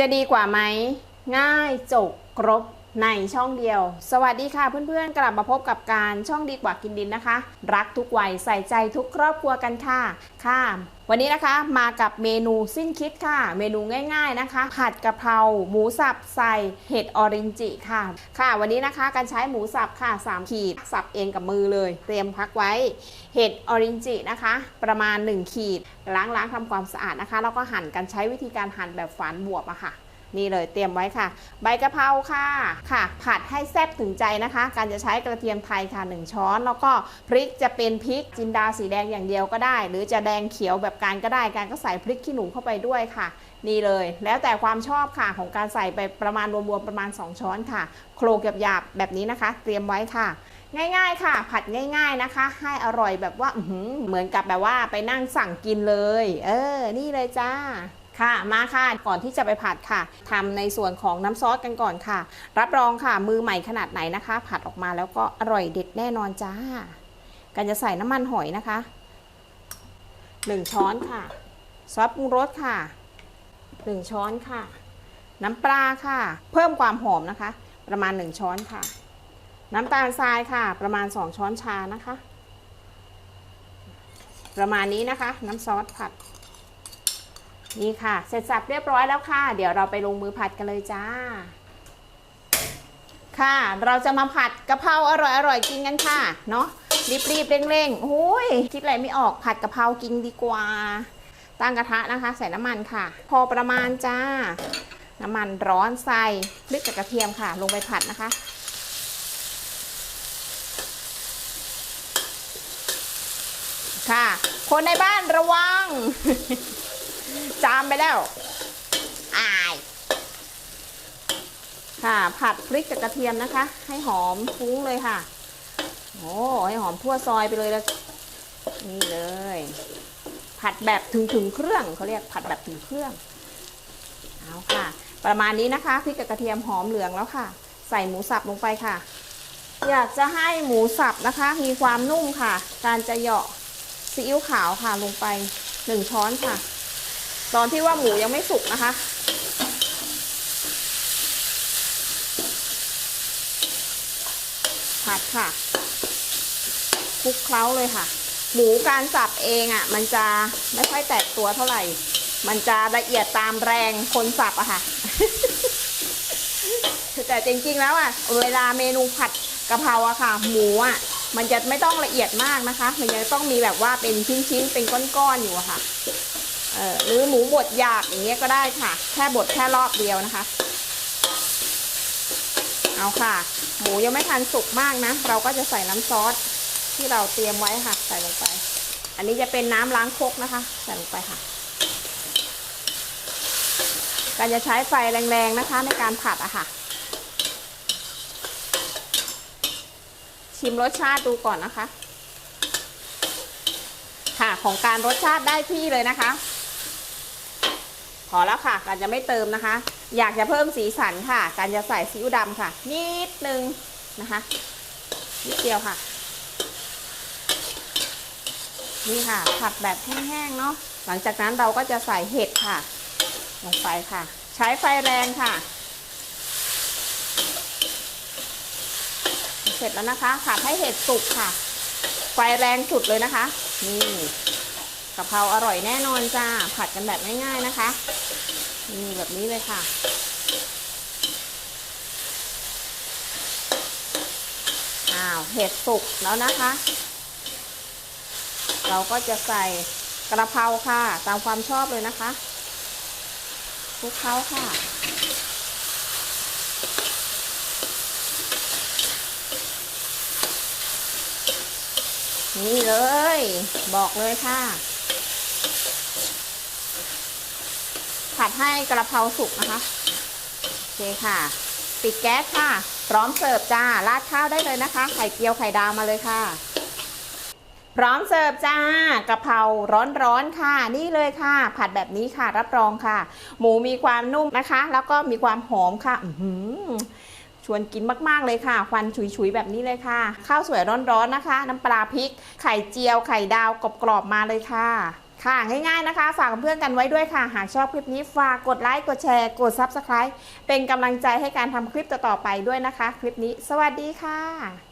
จะดีกว่าไหม ง่ายจบครบ ในช่องเดียว สวัสดีค่ะเพื่อนๆ กลับมาพบกับการช่องดีกว่ากินดินนะคะ รักทุกวัยใส่ใจทุกครอบครัวกันค่ะค่ะวันนี้นะคะมากับเมนูสิ้นคิดค่ะ เมนูง่ายๆนะคะ ผัดกะเพราหมูสับใส่เห็ดออรินจิค่ะ ค่ะ วันนี้นะคะการใช้หมูสับค่ะ3ขีดสับเองกับมือเลย เตรียมพักไว้เห็ดออรินจินะคะ ประมาณ 1 ขีด ล้างล้างทำความสะอาดนะคะ แล้วก็หั่นกันใช้วิธีการหั่นแบบฝานบวบอะค่ะ นี่เลยเตรียมไว้ค่ะ ใบกะเพราค่ะค่ะ ผัดให้แซ่บถึงใจนะคะ การจะใช้กระเทียมไทยค่ะ 1 ช้อน แล้วก็พริกจะเป็นพริกจินดาสีแดงอย่างเดียวก็ได้ หรือจะแดงเขียวแบบการก็ได้ การก็ใส่พริกขี้หนูเข้าไปด้วยค่ะ นี่เลย แล้วแต่ความชอบค่ะของการใส่ไปประมาณรวมๆประมาณ 2 ช้อนค่ะ โคลกหยาบๆแบบนี้นะคะ เตรียมไว้ค่ะง่ายๆค่ะ ผัดง่ายๆนะคะ ให้อร่อยแบบว่าเหมือนกับแบบว่าไปนั่งสั่งกินเลย เออ นี่เลยจ้า ค่ะมาค่ะก่อนที่จะไปผัดค่ะทำในส่วนของน้ำซอสกันก่อนค่ะ รับรองค่ะมือใหม่ขนาดไหนนะคะ ผัดออกมาแล้วก็อร่อยเด็ดแน่นอนจ้ากันจะใส่น้ำมันหอยนะคะหนึ่งช้อนค่ะ ซอสปรุงรสค่ะหนึ่งช้อนค่ะ น้ำปลาค่ะ เพิ่มความหอมนะคะ ประมาณหนึ่งช้อนค่ะ น้ำตาลทรายค่ะ ประมาณ 2 ช้อนชานะคะ ประมาณนี้นะคะ น้ำซอสผัด นี่ค่ะ เสร็จสับเรียบร้อยแล้วค่ะ เดี๋ยวเราไปลงมือผัดกันเลยจ้า ค่ะ เราจะมาผัดกะเพราอร่อยๆกินกันค่ะ เนาะรีบๆเร่งๆโอ้ยคิดอะไรไม่ออกผัดกะเพรากินดีกว่า ตั้งกระทะนะคะ ใส่น้ำมันค่ะ พอประมาณจ้า น้ำมันร้อนใส่พริกกับกระเทียมค่ะ ลงไปผัดนะคะค่ะ คนในบ้านระวัง จามไปแล้วอายค่ะ ผัดพริกกับกระเทียมนะคะ ให้หอมฟุ้งเลยค่ะ โอ้ให้หอมทั่วซอยไปเลยแล้วนี่เลย ผัดแบบถึงถึงเครื่องเขาเรียกผัดแบบถึงเครื่องเอาค่ะ ประมาณนี้นะคะพริกกับกระเทียมหอมเหลืองแล้วค่ะ ใส่หมูสับลงไปค่ะ อยากจะให้หมูสับนะคะ มีความนุ่มค่ะ การจะเหยาะซีอิ๊วขาวค่ะลงไปหนึ่งช้อนค่ะ ตอนที่ว่าหมูยังไม่สุกนะคะ ผัดค่ะคลุกเคล้าเลยค่ะ หมูการสับเองอะ่ะ มันจะไม่ค่อยแตกตัวเท่าไหร่ มันจะละเอียดตามแรงคนสับอะค่ะ แต่จริงๆแล้วอะ่ะ เวลาเมนูผัดกะเพราอะค่ะ หมูอะ่ะมันจะไม่ต้องละเอียดมากนะคะ มันจะต้องมีแบบว่าเป็นชิ้นๆ เป็นก้อนๆ อยู่อะค่ะ หรือหมูบดหยาบอย่างเงี้ยก็ได้ค่ะ แค่บดแค่รอบเดียวนะคะ เอาค่ะ หมูยังไม่ทันสุกมากนะ เราก็จะใส่น้ำซอสที่เราเตรียมไว้ค่ะ ใส่ลงไป อันนี้จะเป็นน้ำล้างคกนะคะ ใส่ลงไปค่ะ การจะใช้ไฟแรงๆนะคะ ในการผัดอะค่ะ ชิมรสชาติดูก่อนนะคะค่ะของการรสชาติได้ที่เลยนะคะ พอแล้วค่ะ การจะไม่เติมนะคะ อยากจะเพิ่มสีสันค่ะ การจะใส่ซีอิ๊วดำค่ะ นิดนึงนะคะนิดเดียวค่ะ นี่ค่ะ ผัดแบบแห้งๆเนาะหลังจากนั้นเราก็จะใส่เห็ดค่ะลงไปค่ะ ใช้ไฟแรงค่ะ เสร็จแล้วนะคะผัดให้เห็ดสุกค่ะ ไฟแรงสุดเลยนะคะ นี่ะเพราอร่อยแน่นอนจ้า ผัดกันแบบง่ายๆนะคะนี่แบบนี้เลยค่ะอ้าวเห็ดสุกแล้วนะคะ เราก็จะใส่กระเพราค่ะ ตามความชอบเลยนะคะคลุกเคล้าค่ะนี่เลย บอกเลยค่ะ ผัดให้กระเพราสุกนะคะ โอเคค่ะ ปิดแก๊สค่ะ พร้อมเสิร์ฟจ้า ราดข้าวได้เลยนะคะ ไข่เจียวไข่ดาวมาเลยค่ะ พร้อมเสิร์ฟจ้ากะเพราร้อนๆค่ะ นี่เลยค่ะ ผัดแบบนี้ค่ะ รับรองค่ะ หมูมีความนุ่มนะคะ แล้วก็มีความหอมค่ะ อืชวนกินมากๆเลยค่ะ ควันฉุยๆแบบนี้เลยค่ะ ข้าวสวยร้อนๆนะคะ น้ำปลาพริก ไข่เจียวไข่ดาวกรอบๆมาเลยค่ะ ค่ะง่ายๆนะคะ ฝากเพื่อนกันไว้ด้วยค่ะ หากชอบคลิปนี้ฝากกดไลค์กดแชร์ กด Subscribe เป็นกำลังใจให้การทำคลิปต่อๆไปด้วยนะคะ คลิปนี้ สวัสดีค่ะ